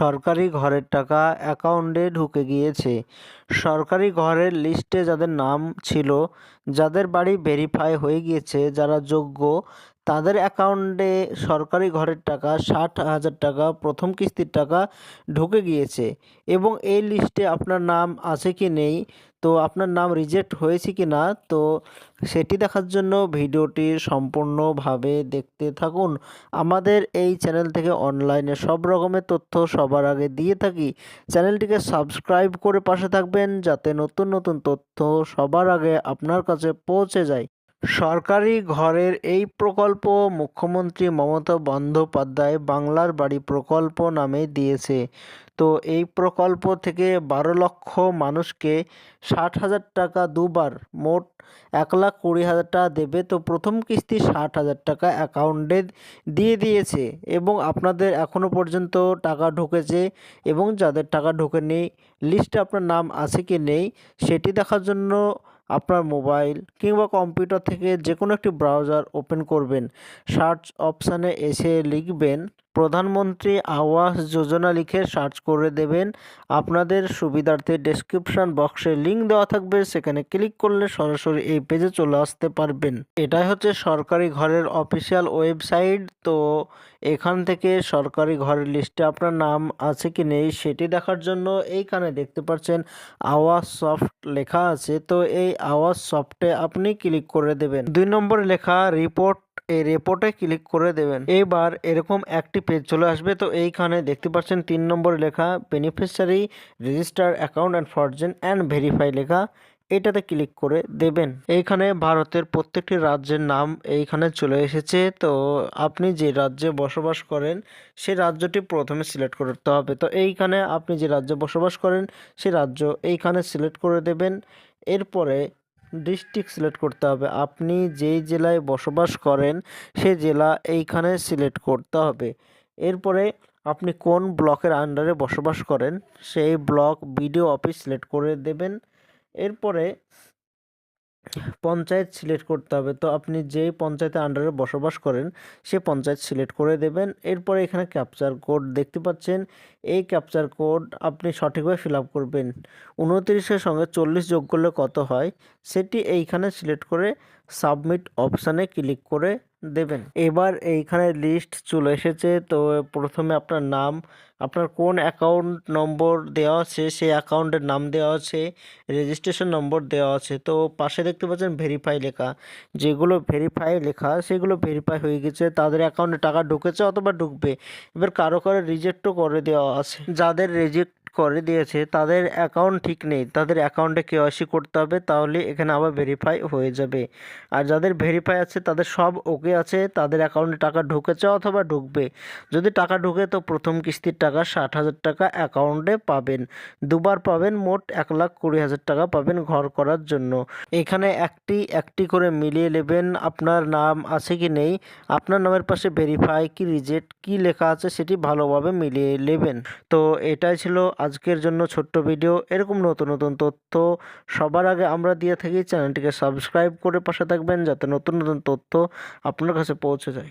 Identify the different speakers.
Speaker 1: সরকারি ঘরের টাকা অ্যাকাউন্টে ঢুকে গিয়েছে। সরকারি ঘরের লিস্টে যাদের নাম ছিল, যাদের বাড়ি ভেরিফাই হয়ে গিয়েছে, যারা যোগ্য, তাদের অ্যাকাউন্টে সরকারি ঘরের টাকা ষাট হাজার টাকা প্রথম কিস্তির টাকা ঢুকে গিয়েছে। এবং এই লিস্টে আপনার নাম আছে কি নেই তো আপনার নাম রিজেক্ট হয়েছে কি না তো সেটি দেখার জন্য ভিডিওটি সম্পূর্ণভাবে দেখতে থাকুন। আমাদের এই চ্যানেল থেকে অনলাইনে সব রকমের তথ্য সবার আগে দিয়ে থাকি। চ্যানেলটিকে সাবস্ক্রাইব করে পাশে থাকবেন, যাতে নতুন নতুন তথ্য সবার আগে আপনার কাছে পৌঁছে যায়। সরকারি ঘরের এই প্রকল্প মুখ্যমন্ত্রী মমতা বন্দ্যোপাধ্যায় বাংলার বাড়ি প্রকল্প নামে দিয়েছে। তো এই প্রকল্প থেকে বারো লক্ষ মানুষকে ষাট হাজার টাকা দুবার, মোট এক লাখ কুড়ি হাজার টাকা দেবে। তো প্রথম কিস্তি ষাট হাজার টাকা অ্যাকাউন্টে দিয়ে দিয়েছে এবং আপনাদের এখনও পর্যন্ত টাকা ঢুকেছে এবং যাদের টাকা ঢোকেনি, লিস্টে আপনার নাম আছে কি নেই, সেটি দেখার জন্য আপনার মোবাইল কিংবা কম্পিউটার থেকে যে কোনো একটি ব্রাউজার ওপেন করবেন। সার্চ অপশানে এসে লিখবেন প্রধানমন্ত্রী আবাস যোজনা লিখে সার্চ করে দেবেন। আপনাদের সুবিধার্থে ডেসক্রিপশন বক্সে লিঙ্ক দেওয়া থাকবে। সেখানে ক্লিক করলে সরাসরি এই পেজে চলে আসতে পারবেন। এটাই হচ্ছে সরকারি ঘরের অফিসিয়াল ওয়েবসাইট তো এখান থেকে সরকারি ঘরের লিস্টে আপনার নাম আছে কি নেই সেটি দেখার জন্য এইখানে দেখতে পাচ্ছেন আওয়াজ সফট লেখা আছে। তো এই আওয়াজ সফটে আপনি ক্লিক করে দেবেন। দুই নম্বরে লেখা রিপোর্ট এই রিপোর্টে ক্লিক করে দেবেন। এবার এরকম একটি পেজ চলে আসবে। তো এইখানে দেখতে পাচ্ছেন তিন নম্বরে লেখা beneficiary register account and frozen and verify লেখা। এটাতে ক্লিক করে দেবেন। এইখানে ভারতের প্রত্যেকটি রাজ্যের নাম এইখানে চলে এসেছে। তো আপনি যে রাজ্যে বসবাস করেন সেই রাজ্যটি প্রথমে সিলেক্ট করতে হবে। তো এইখানে আপনি যে রাজ্যে বসবাস করেন সেই রাজ্য এইখানে সিলেক্ট করে দেবেন। এরপরে ডিস্ট্রিক্ট সিলেক্ট করতে হবে। আপনি যেই জেলায় বসবাস করেন, সে জেলা এইখানে সিলেক্ট করতে হবে। এরপরে আপনি কোন ব্লকের আন্ডারে বসবাস করেন, সেই ব্লক বিডিও অফিস সিলেক্ট করে দেবেন। এরপরে পঞ্চায়েত সিলেক্ট করতে হবে। তো আপনি যেই পঞ্চায়েতের আন্ডারে বসবাস করেন, সে পঞ্চায়েত সিলেক্ট করে দেবেন। এরপরে এখানে ক্যাপচার কোড দেখতে পাচ্ছেন। এই ক্যাপচার কোড আপনি সঠিকভাবে ফিল আপ করবেন। উনত্রিশের সঙ্গে চল্লিশ যোগ করলে কত হয়? সেটি এইখানে সিলেক্ট করে সাবমিট অপশানে ক্লিক করে দেবেন। এবার এইখানে লিস্ট চলে এসেছে, তো প্রথমে আপনার নাম, আপনার কোন অ্যাকাউন্ট নম্বর দেওয়া আছে, সেই অ্যাকাউন্টের নাম দেওয়া আছে রেজিস্ট্রেশন নম্বর দেওয়া আছে। তো পাশে দেখতে পাচ্ছেন ভেরিফাই লেখা। যেগুলো ভেরিফাই লেখা, সেগুলো ভেরিফাই হয়ে গেছে। তাদের অ্যাকাউন্টে টাকা ঢুকেছে অথবা ঢুকবে। এবার কারও কারও রিজেক্টও করে দেওয়া আছে। যাদের রিজেক্ট করে দিয়েছে, তাদের অ্যাকাউন্ট ঠিক নেই। তাদের অ্যাকাউন্টে কেওয়াইসি করতে হবে, তাহলে এখানে আবার ভেরিফাই হয়ে যাবে। আর যাদের ভেরিফাই আছে, তাদের সব ওকে আছে, তাদের অ্যাকাউন্টে টাকা ঢুকেছে অথবা ঢুকবে। যদি টাকা ঢুকে, তো প্রথম কিস্তির টাকা ষাট হাজার টাকা অ্যাকাউন্টে পাবেন। দুবার পাবেন, মোট এক লাখ কুড়ি হাজার টাকা পাবেন ঘর করার জন্য। এখানে একটি একটি করে মিলিয়ে নেবেন, আপনার নাম আছে কি নেই, আপনার নামের পাশে ভেরিফাই কি রিজেক্ট কি লেখা আছে, সেটি ভালোভাবে মিলিয়ে নেবেন। তো এটাই ছিল আজকের জন্য ছোট্ট ভিডিও, এরকম নতুন নতুন তথ্য সবার আগে আমরা দিয়ে থাকি। চ্যানেলটিকে সাবস্ক্রাইব করে পাশে থাকবেন যাতে নতুন নতুন তথ্য আপনার কাছে পৌঁছে যায়।